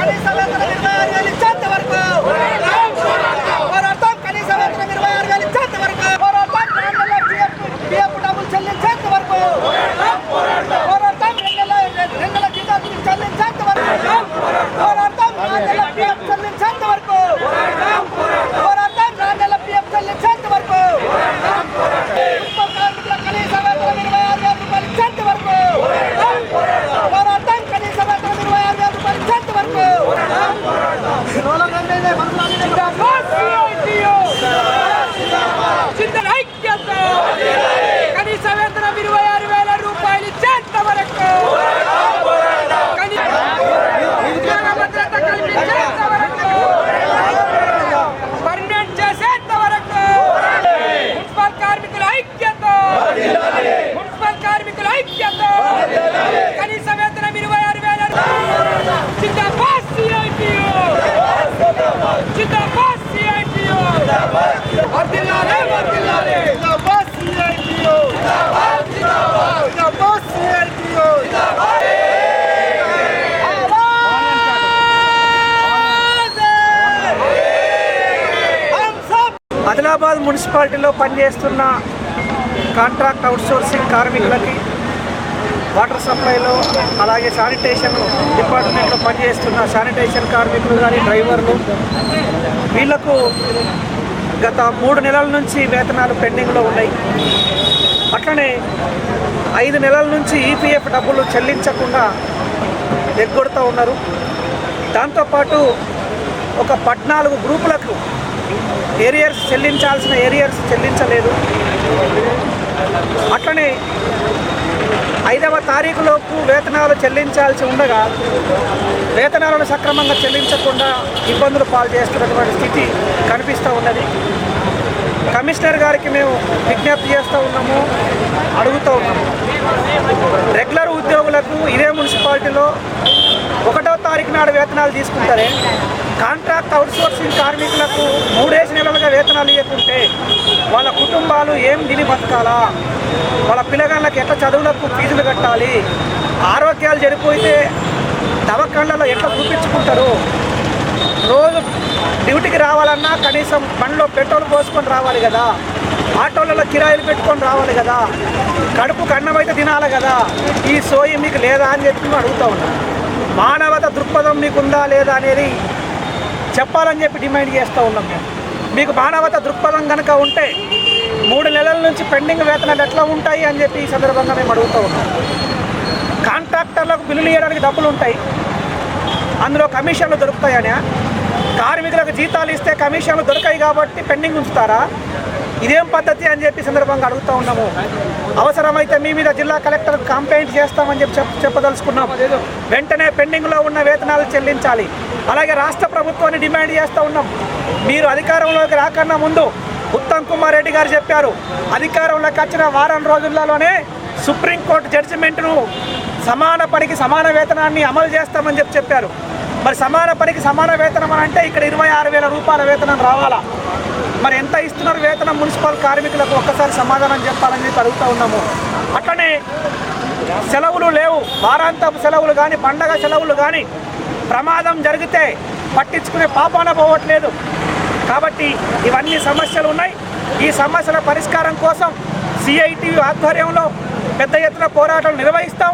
కనీస వేతనం ఇరవై ఆరు వేలు ఇచ్చేంత వరకు పోరాటం కనీస వేతనం ఇరవై ఆరు వేలు ఇచ్చేంత వరకు పోరాటం రెండు నెలల పిఎఫ్ పిఎఫ్ డబ్బులు చెల్లించేంత వరకు పోరాటం రెండు నెలల రెండు నెలల జీతాలు చెల్లించేంత వరకు పోరాటం నాలుగు నెలల పిఎఫ్ చెల్లించేంత వరకు పోరాటం నాలుగు నెలల పిఎఫ్ చెల్లించేంత వరకు మున్సిపల్ కార్మికుల కనీస వేతనం ఇరవై ఆరు వేల రూపాయలు ఇచ్చేంత వరకు పోరాటం కనీస వేతనం ఇరవై ఆరు వేల రూపాయలు ఇచ్చేంత వరకు చింతన ఐక్యత కనీస వేతనం ఇరవై ఆరు వేల రూపాయలు ఇచ్చేంత వరకు కనీ- ఉద్యోగ భద్రత కల్పించేంత వరకు పర్మనెంట్ చేసేంత వరకు మున్సిపల్ కార్మికుల ఐక్యత మున్సిపల్ కార్మికుల ఐక్యత కనీస వేతనం ఇరవై ఆరు వేల జిందాబాద్ సిఐటియు జిందాబాద్ సిఐటియు వర్ధిల్లాలి వర్ధిల్లాలి హైదరాబాద్ మున్సిపాలిటీలో పనిచేస్తున్న కాంట్రాక్ట్ అవుట్సోర్సింగ్ కార్మికులకి వాటర్ సప్లైలో అలాగే శానిటేషన్ డిపార్ట్మెంట్లో పనిచేస్తున్న శానిటేషన్ కార్మికులు కానీ డ్రైవర్లు వీళ్ళకు గత మూడు నెలల నుంచి వేతనాలు పెండింగ్లో ఉన్నాయి. అట్లనే ఐదు నెలల నుంచి ఈపీఎఫ్ డబ్బులు చెల్లించకుండా ఎగ్గొడుతూ ఉన్నారు. దాంతోపాటు ఒక పద్నాలుగు గ్రూపులకు ఏరియర్స్ చెల్లించాల్సిన ఏరియర్స్ చెల్లించలేదు. అట్లనే ఐదవ తారీఖులోపు వేతనాలు చెల్లించాల్సి ఉండగా వేతనాలను సక్రమంగా చెల్లించకుండా ఇబ్బందులు పాలు చేస్తున్నటువంటి స్థితి కనిపిస్తూ ఉన్నది. కమిషనర్ గారికి మేము విజ్ఞప్తి చేస్తూ ఉన్నాము అడుగుతూ ఉన్నాము. రెగ్యులర్ ఉద్యోగులకు ఇదే మున్సిపాలిటీలో ఒకటో తారీఖు నాడు వేతనాలు తీసుకుంటారే కాంట్రాక్ట్ అవుట్సోర్సింగ్ కార్మికులకు మూడేసి నెలలుగా వేతనాలు ఇవ్వకుంటే వాళ్ళ కుటుంబాలు ఏం తిని బతకాలా? వాళ్ళ పిల్లగాళ్ళకి ఎట్లా చదువులకు ఫీజులు కట్టాలి? ఆరోగ్యాలు చెడిపోతే దవాఖాన్లలో ఎట్లా చూపించుకుంటారు? రోజు డ్యూటీకి రావాలన్నా కనీసం బండిలో పెట్రోల్ పోసుకొని రావాలి కదా? ఆటోలలో కిరాయిలు పెట్టుకొని రావాలి కదా? కడుపు కన్నమైతే తినాలి కదా? ఈ సోయి మీకు లేదా అని చెప్పి మేము అడుగుతా మానవత దృక్పథం మీకుందా లేదా అనేది చెప్పాలని చెప్పి డిమాండ్ చేస్తూ ఉన్నాం మేము. మీకు మానవత దృక్పథం కనుక ఉంటే మూడు నెలల నుంచి పెండింగ్ వేతనాలు ఎట్లా ఉంటాయి అని చెప్పి ఈ సందర్భంగా మేము అడుగుతూ ఉన్నాం. కాంట్రాక్టర్లకు బిల్లులు ఇవ్వడానికి డబ్బులు ఉంటాయి. అందులో కమిషన్లు దొరుకుతాయనే. కార్మికులకు జీతాలు ఇస్తే కమిషన్లు దొరకాయి కాబట్టి పెండింగ్ ఉంచుతారా? ఇదేం పద్ధతి అని చెప్పి సందర్భంగా అడుగుతూ ఉన్నాము. అవసరమైతే మీ మీద జిల్లా కలెక్టర్ కంప్లైంట్ చేస్తామని చెప్పి చెప్ చెప్పదలుచుకున్నాం. వెంటనే పెండింగ్లో ఉన్న వేతనాలు చెల్లించాలి. అలాగే రాష్ట్ర ప్రభుత్వాన్ని డిమాండ్ చేస్తూ ఉన్నాం. మీరు అధికారంలోకి రాకన్నా ముందు ఉత్తమ్ కుమార్ రెడ్డి గారు చెప్పారు అధికారంలోకి వచ్చిన వారం రోజుల్లోనే సుప్రీంకోర్టు జడ్జిమెంట్ను సమాన పనికి సమాన వేతనాన్ని అమలు చేస్తామని చెప్పి చెప్పారు. మరి సమాన పనికి సమాన వేతనం అని అంటే ఇక్కడ ఇరవై ఆరు వేల రూపాయల వేతనం రావాలా? మరి ఎంత ఇస్తున్నారు వేతనం మున్సిపల్ కార్మికులకు? ఒక్కసారి సమాధానం చెప్పాలని చెప్పి అడుగుతూ ఉన్నాము. అట్లనే సెలవులు లేవు. వారాంతపు సెలవులు కానీ పండగ సెలవులు కానీ ప్రమాదం జరిగితే పట్టించుకునే పాపాన పోవట్లేదు. కాబట్టి ఇవన్నీ సమస్యలు ఉన్నాయి. ఈ సమస్యల పరిష్కారం కోసం సిఐటి ఆధ్వర్యంలో పెద్ద ఎత్తున పోరాటం నిర్వహిస్తాం.